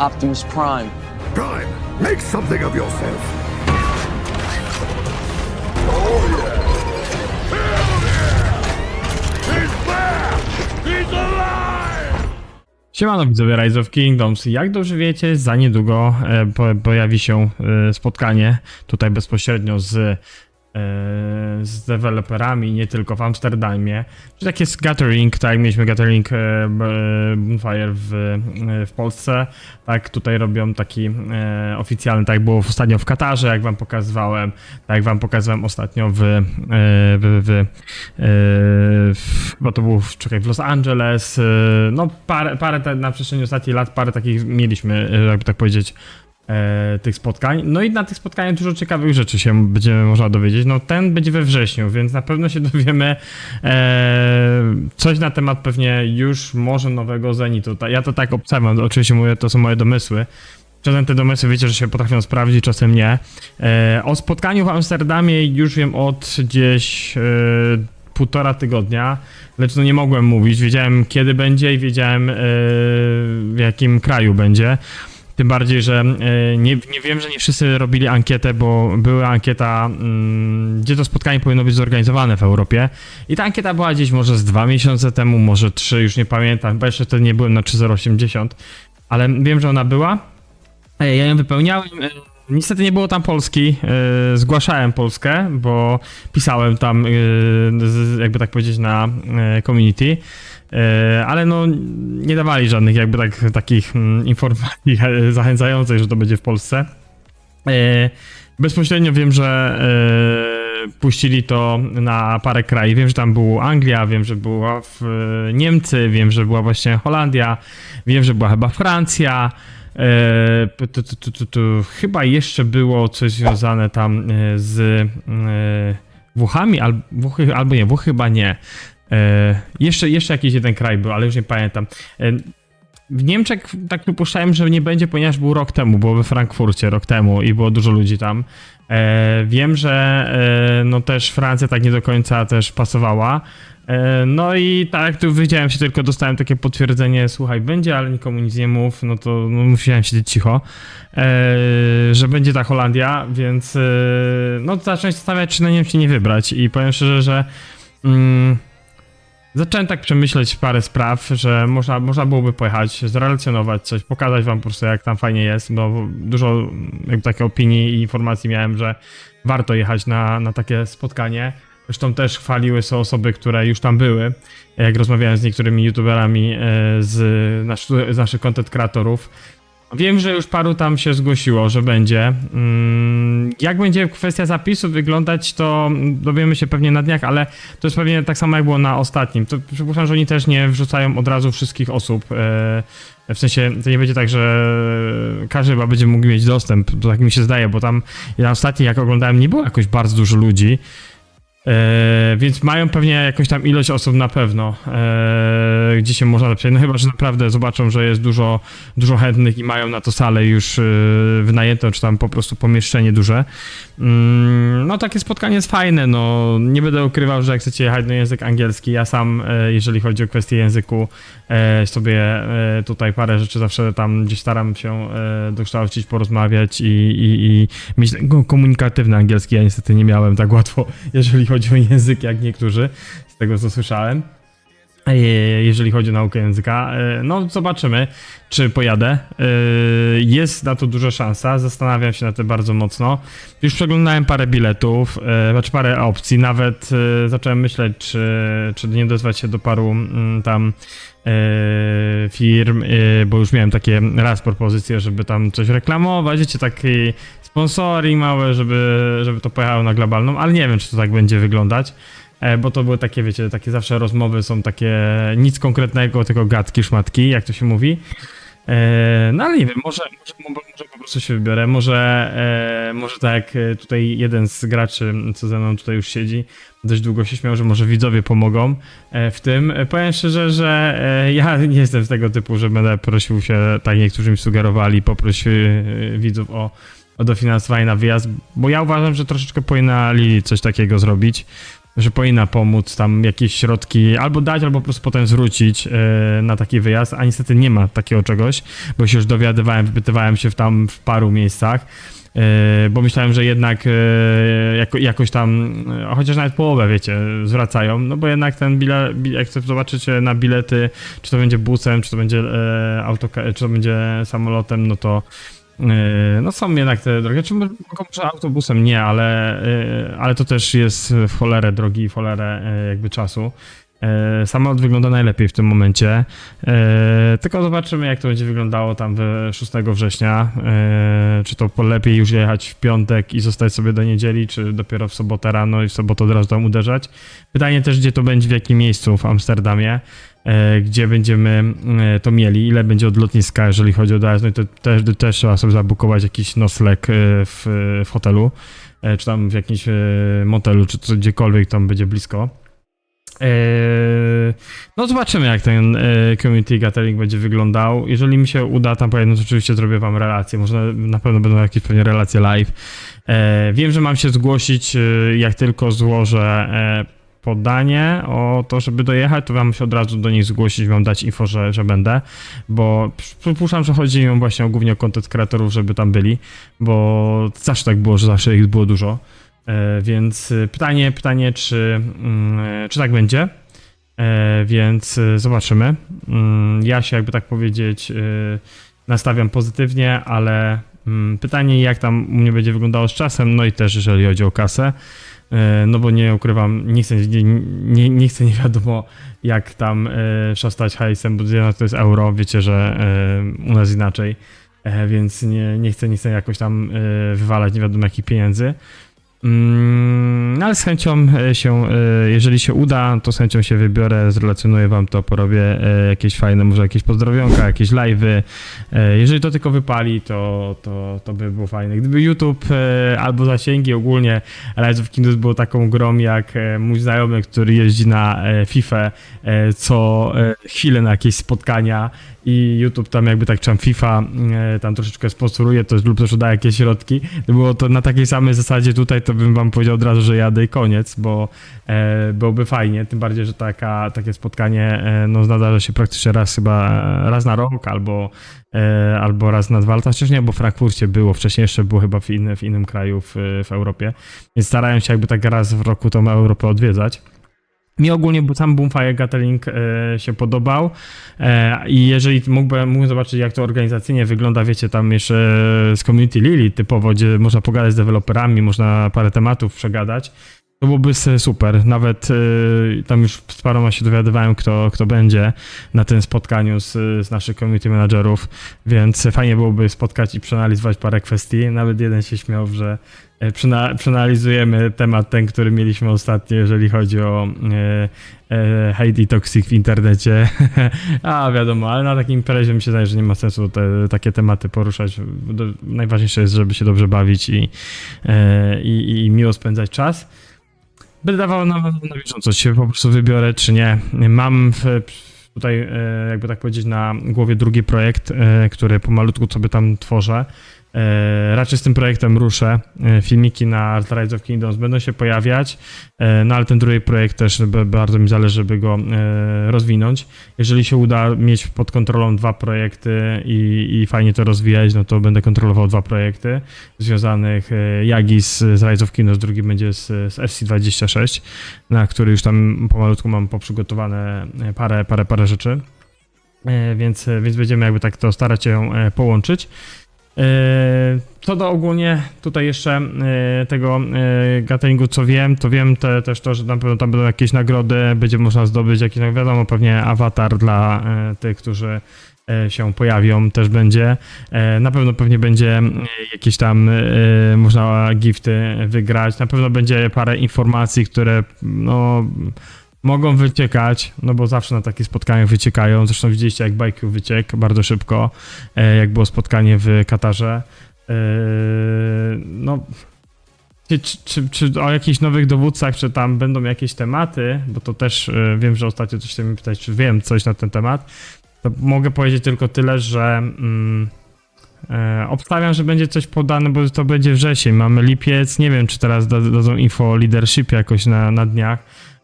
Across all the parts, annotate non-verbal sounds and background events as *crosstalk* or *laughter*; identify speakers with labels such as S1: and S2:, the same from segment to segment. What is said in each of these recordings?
S1: Optimus Prime.
S2: Prime, make something of yourself.
S3: Siemano widzowie Rise of Kingdoms. Jak dobrze wiecie, za niedługo e, po, pojawi się e, spotkanie tutaj bezpośrednio z, z deweloperami, nie tylko w Amsterdamie. Czy takie jest gathering, tak mieliśmy gathering e, e, Bonfire w, e, w Polsce, tak tutaj robią taki e, oficjalny, tak było ostatnio w Katarze, jak wam pokazywałem, tak jak wam pokazywałem ostatnio w, e, w, w, e, w chyba to było w, czekaj, w Los Angeles, e, no parę, parę te, na przestrzeni ostatnich lat parę takich mieliśmy, e, jakby tak powiedzieć, e, tych spotkań. No i na tych spotkaniach dużo ciekawych rzeczy się będziemy można dowiedzieć. No ten będzie we wrześniu, więc na pewno się *laughs* dowiemy e, coś na temat pewnie już może nowego Zenitu. Ja to tak obstawiam, oczywiście mówię, to są moje domysły. Czasem te domysły wiecie, że się potrafią sprawdzić, czasem nie. E, o spotkaniu w Amsterdamie już wiem od gdzieś e, półtora tygodnia, lecz no nie mogłem mówić. Wiedziałem kiedy będzie i wiedziałem e, w jakim kraju będzie. Tym bardziej, że e, nie, nie wiem, że nie wszyscy robili ankietę, bo była ankieta, mm, gdzie to spotkanie powinno być zorganizowane w Europie. I ta ankieta była gdzieś może z dwa miesiące temu, może trzy, już nie pamiętam, bo jeszcze wtedy nie byłem na 3080, ale wiem, że ona była. E, Ja ją wypełniałem. Niestety nie było tam Polski. e, Zgłaszałem Polskę, bo pisałem tam, e, jakby tak powiedzieć, na e, community. Ale no, nie dawali żadnych jakby tak, takich mm, informacji *laughs* zachęcających, że to będzie w Polsce. Bezpośrednio wiem, że puścili to na parę krajów. Wiem, że tam była Anglia, wiem, że była w, Niemcy, wiem, że była właśnie Holandia, wiem, że była chyba Francja. Tu, tu, tu, tu. Chyba jeszcze było coś związane tam e, z e, Włochami, al, Włochy, albo nie, Włochy chyba nie. E, jeszcze, jeszcze jakiś jeden kraj był, ale już nie pamiętam. W Niemczech tak przypuszczałem, że nie będzie, ponieważ był rok temu, było we Frankfurcie rok temu i było dużo ludzi tam. E, wiem, że e, no też Francja tak nie do końca też pasowała. E, no i tak tu wywiedziałem się, tylko dostałem takie potwierdzenie, słuchaj, będzie, ale nikomu nic nie mów, no to no, musiałem siedzieć cicho, e, że będzie ta Holandia, więc e, no zacząłem się zastanawiać, czy na Niemcy nie wybrać i powiem szczerze, że mm, Zacząłem tak przemyśleć parę spraw, że można, można byłoby pojechać, zrelacjonować coś, pokazać wam po prostu jak tam fajnie jest, bo dużo jakby takiej opinii i informacji miałem, że warto jechać na, na takie spotkanie. Zresztą też chwaliły są osoby, które już tam były. Jak rozmawiałem z niektórymi youtuberami e, z, nasz, z naszych content kreatorów, Wiem, że już paru tam się zgłosiło, że będzie. Mm, Jak będzie kwestia zapisu wyglądać, to dowiemy się pewnie na dniach, ale to jest pewnie tak samo jak było na ostatnim. To przypuszczam, że oni też nie wrzucają od razu wszystkich osób. e, W sensie to nie będzie tak, że każdy chyba będzie mógł mieć dostęp, to tak mi się zdaje, bo tam na ostatnim, jak oglądałem, nie było jakoś bardzo dużo ludzi. E, więc mają pewnie jakąś tam ilość osób na pewno, e, gdzie się można napisać. No chyba, że naprawdę zobaczą, że jest dużo, dużo chętnych i mają na to salę już e, wynajętą, czy tam po prostu pomieszczenie duże. Mm, no takie spotkanie jest fajne, no nie będę ukrywał, że jak chcecie jechać na język angielski, ja sam, e, jeżeli chodzi o kwestię języku, e, sobie e, tutaj parę rzeczy zawsze tam gdzieś staram się e, dokształcić, porozmawiać i, i, i mieć ko- komunikatywny angielski. Ja niestety nie miałem tak łatwo, *laughs* jeżeli chodzi o język, jak niektórzy, z tego co słyszałem. E, Jeżeli chodzi o naukę języka, E, no zobaczymy, czy pojadę. E, Jest na to duża szansa, zastanawiam się na to bardzo mocno. Już przeglądałem parę biletów, znaczy parę opcji, nawet zacząłem myśleć, czy, czy nie odezwać się do paru mm, tam firm, bo już miałem takie raz propozycje, żeby tam coś reklamować, wiecie, taki sponsoring mały, żeby, żeby to pojechało na globalną, ale nie wiem, czy to tak będzie wyglądać. E, Bo to były takie, wiecie, takie zawsze rozmowy są takie nic konkretnego, tylko gadki, szmatki, jak to się mówi. E, No ale nie wiem, może, może, może po prostu się wybiorę, może, e, może tak tutaj jeden z graczy, co ze mną tutaj już siedzi, dość długo się śmiał, że może widzowie pomogą w tym. Powiem szczerze, że ja *laughs* nie jestem z tego typu, że będę prosił się, tak niektórzy mi sugerowali, poproś e, widzów o, o dofinansowanie na wyjazd, bo ja uważam, że troszeczkę powinna Lili coś takiego zrobić. że powinna pomóc tam jakieś środki albo dać, albo po prostu potem zwrócić e, na taki wyjazd, a niestety nie ma takiego czegoś, bo się już dowiadywałem, wypytywałem się w tam w paru miejscach, e, bo myślałem, że jednak e, jako, jakoś tam, e, chociaż nawet połowę, wiecie, zwracają, no bo jednak ten bilet, jak chcę zobaczyć na bilety, czy to będzie busem, czy to będzie autoka- czy to będzie samolotem, no to no są jednak te drogi, czy może może autobusem nie, ale, e, ale to też jest w cholerę drogi i w cholerę e, jakby czasu. E, Samolot wygląda najlepiej w tym momencie. E, tylko zobaczymy, jak to będzie wyglądało tam we 6 września. E, czy to lepiej już jechać w piątek i zostać sobie do niedzieli, czy dopiero w sobotę rano i w sobotę od razu tam uderzać. Pytanie też, gdzie to będzie, w jakim miejscu w Amsterdamie, gdzie będziemy to mieli, ile będzie od lotniska, jeżeli chodzi o dojazd. No i to też, też trzeba sobie zabukować jakiś nocleg w, w hotelu, czy tam w jakimś motelu, czy gdziekolwiek tam będzie blisko. Eee, No zobaczymy jak ten e, community gathering będzie wyglądał. Jeżeli mi się uda tam pojawić, no oczywiście zrobię wam relacje. Może na pewno będą jakieś pewnie relacje live. E, Wiem, że mam się zgłosić, jak tylko złożę podanie o to, żeby dojechać, to mam się od razu do nich zgłosić, mam dać info, że, że będę, bo przypuszczam, że chodzi im właśnie głównie o content kreatorów, żeby tam byli, bo zawsze tak było, że zawsze ich było dużo. E, Więc e, pytanie, pytanie, czy, mm, e, czy tak będzie. Więc zobaczymy. Mm, Ja się, jakby tak powiedzieć, nastawiam pozytywnie, ale mm, pytanie, jak tam u mnie będzie wyglądało z czasem, no i też jeżeli chodzi o kasę. No bo nie ukrywam, nie chcę nie, nie, nie, chcę nie wiadomo jak tam szastać hajsem, bo jednak to jest euro, wiecie, że u nas inaczej, więc nie, nie chcę, nie chcę jakoś tam wywalać nie wiadomo jakich pieniędzy. Mm, no ale z chęcią e, się, e, jeżeli się uda, to z chęcią się wybiorę, zrelacjonuję wam to, porobię e, jakieś fajne, może jakieś pozdrowionka, jakieś live'y. Jeżeli to tylko wypali, to, to, to by było fajne. Gdyby YouTube albo zasięgi ogólnie Rise of Kingdoms było taką grą jak mój znajomy, który jeździ na FIFA co chwilę na jakieś spotkania i YouTube tam jakby tak czy tam FIFA tam troszeczkę sponsoruje to lub też daje jakieś środki. To było to na takiej samej zasadzie tutaj, to bym wam powiedział od razu, że jadę i koniec, bo e, byłoby fajnie, tym bardziej, że taka, takie spotkanie e, no nadarza się praktycznie raz chyba raz na rok albo e, albo raz na dwa lata, chociaż nie, bo w Frankfurcie było, wcześniej jeszcze było chyba w, inny, w innym kraju w, w Europie, więc starają się jakby tak raz w roku tą Europę odwiedzać. Mi ogólnie sam Boomfire Gathering e, się podobał e, i jeżeli mógłbym, mógłbym zobaczyć jak to organizacyjnie wygląda, wiecie, tam jeszcze z Community Lily typowo, gdzie można pogadać z deweloperami, można parę tematów przegadać, to byłoby super. Nawet e, tam już z paroma się dowiadywałem, kto, kto będzie na tym spotkaniu z, z naszych community managerów, więc fajnie byłoby spotkać i przeanalizować parę kwestii. Nawet jeden się śmiał, że e, przena- przeanalizujemy temat ten, który mieliśmy ostatnio, jeżeli chodzi o e, e, hate i toxic w internecie. *laughs* A wiadomo, ale na takim imprezie mi się zdaje, że nie ma sensu te, takie tematy poruszać. Najważniejsze jest, żeby się dobrze bawić i, e, i, i miło spędzać czas. Będę dawał na, na bieżąco, się po prostu wybiorę, czy nie. Mam w, tutaj, e, jakby tak powiedzieć, na głowie drugi projekt, e, który pomalutku sobie tam tworzę. E, raczej z tym projektem ruszę. E, filmiki na Art Rise of Kingdoms będą się pojawiać, e, no ale ten drugi projekt też bardzo mi zależy, żeby go rozwinąć. Jeżeli się uda mieć pod kontrolą dwa projekty i, i fajnie to rozwijać, no to będę kontrolował dwa projekty związanych Jagi z, z Rise of Kingdoms, drugi będzie z, z FC26, na który już tam pomalutku mam poprzygotowane parę, parę, parę rzeczy. Więc, więc będziemy jakby tak to starać się połączyć. E, Co do ogólnie tutaj jeszcze e, tego e, gatheringu, co wiem, to wiem te, też to, że na pewno tam będą jakieś nagrody, będzie można zdobyć jakieś, no wiadomo, pewnie awatar dla tych, którzy się pojawią, też będzie. Na pewno pewnie będzie jakieś tam można gifty wygrać. Na pewno będzie parę informacji, które no mogą wyciekać, no bo zawsze na takich spotkaniach wyciekają. Zresztą widzieliście jak BQ wyciekł bardzo szybko, e, jak było spotkanie w Katarze. E, No, czy, czy, czy, o jakichś nowych dowódcach, czy tam będą jakieś tematy, bo to też e, wiem, że ostatnio coś się mi pytać, czy wiem coś na ten temat, to mogę powiedzieć tylko tyle, że mm, obstawiam, że będzie coś podane, bo to będzie wrzesień. Mamy lipiec. Nie wiem, czy teraz da, dadzą info o leadershipie jakoś na, na dniach.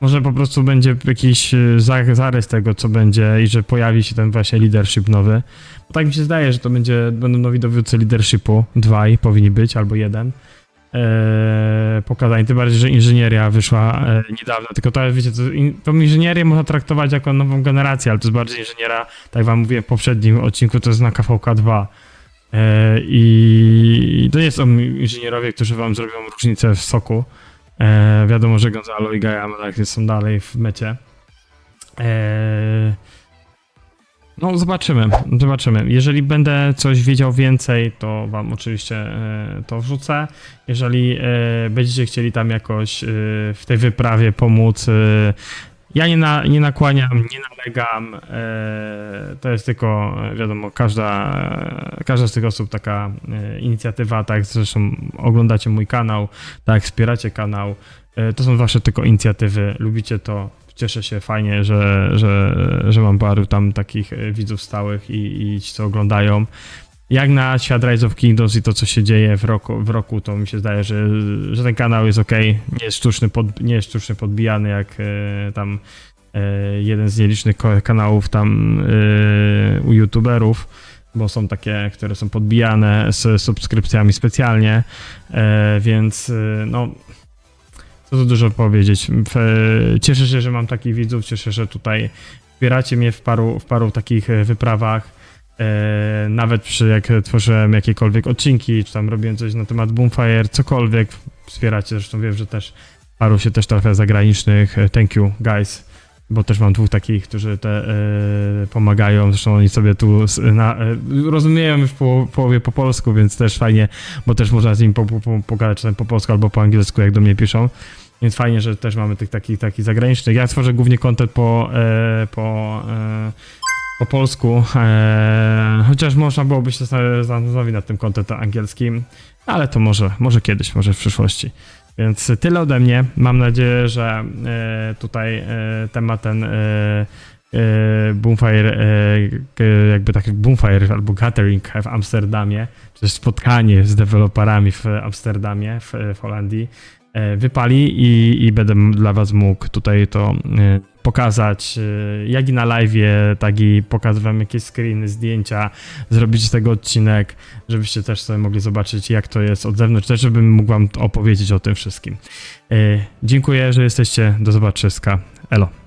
S3: Może po prostu będzie jakiś za- zarys tego, co będzie i że pojawi się ten właśnie leadership nowy. Bo tak mi się zdaje, że to będzie, będą nowi dowódcy leadershipu. Dwaj powinni być, albo jeden. Eee, pokazań, tym bardziej, że inżynieria wyszła e, niedawno, tylko to, wiecie, to, in, tą inżynierię można traktować jako nową generację, ale to jest bardziej inżyniera, tak jak wam mówiłem w poprzednim odcinku, to jest na KVK 2. E, I to nie są inżynierowie, którzy wam zrobią różnicę w soku. E, wiadomo, że Gonzalo i Malak są dalej w mecie. E, no, zobaczymy, zobaczymy. Jeżeli będę coś wiedział więcej, to wam oczywiście e, to wrzucę. Jeżeli e, będziecie chcieli tam jakoś e, w tej wyprawie pomóc, ja nie, na, nie nakłaniam, nie nalegam. E, to jest tylko, wiadomo, każda, każda z tych osób taka e, inicjatywa, tak, zresztą oglądacie mój kanał, tak, wspieracie kanał. E, to są wasze tylko inicjatywy, lubicie to. Cieszę się fajnie, że, że, że mam paru tam takich e, widzów stałych i, i ci, co oglądają. Jak na świat Rise of Kingdoms i to, co się dzieje w roku, w roku to mi się zdaje, że, że ten kanał jest ok. Nie jest sztuczny, pod, nie jest sztucznie podbijany, jak e, tam e, jeden z nielicznych kanałów tam e, u youtuberów, bo są takie, które są podbijane z subskrypcjami specjalnie, e, więc e, no co tu dużo powiedzieć. W- Cieszę się, że mam takich widzów, cieszę, że tutaj wspieracie mnie w paru, w paru takich e, wyprawach. E, nawet przy jak tworzyłem jakiekolwiek odcinki, czy tam robiłem coś na temat Boomfire, cokolwiek, wspieracie. Zresztą wiem, że też paru się też trafia zagranicznych. E, Thank you, guys. Bo też mam dwóch takich, którzy te e, pomagają. Zresztą oni sobie tu na, rozumieją już po połowie po polsku, więc też fajnie, bo też można z nimi po, po, po, pogadać czasem po polsku albo po angielsku, jak do mnie piszą. Więc fajnie, że też mamy tych takich, takich zagranicznych. Ja tworzę głównie content po, po, po polsku, e, chociaż można byłoby się zastanowić nad tym contentem angielskim, ale to może, może kiedyś, może w przyszłości. Więc tyle ode mnie. Mam nadzieję, że e, tutaj e, temat ten e, e, Boomfire, jakby taki Boomfire albo Gathering w Amsterdamie, czy spotkanie z deweloperami w Amsterdamie, w, w Holandii, wypali i, i będę dla was mógł tutaj to pokazać, e, jak i na live, tak i pokazać wam jakieś screeny, zdjęcia, zrobić tego odcinek, żebyście też sobie mogli zobaczyć, jak to jest od zewnątrz, też żebym mógł wam opowiedzieć o tym wszystkim. E, Dziękuję, że jesteście. Do zobaczyska. Elo.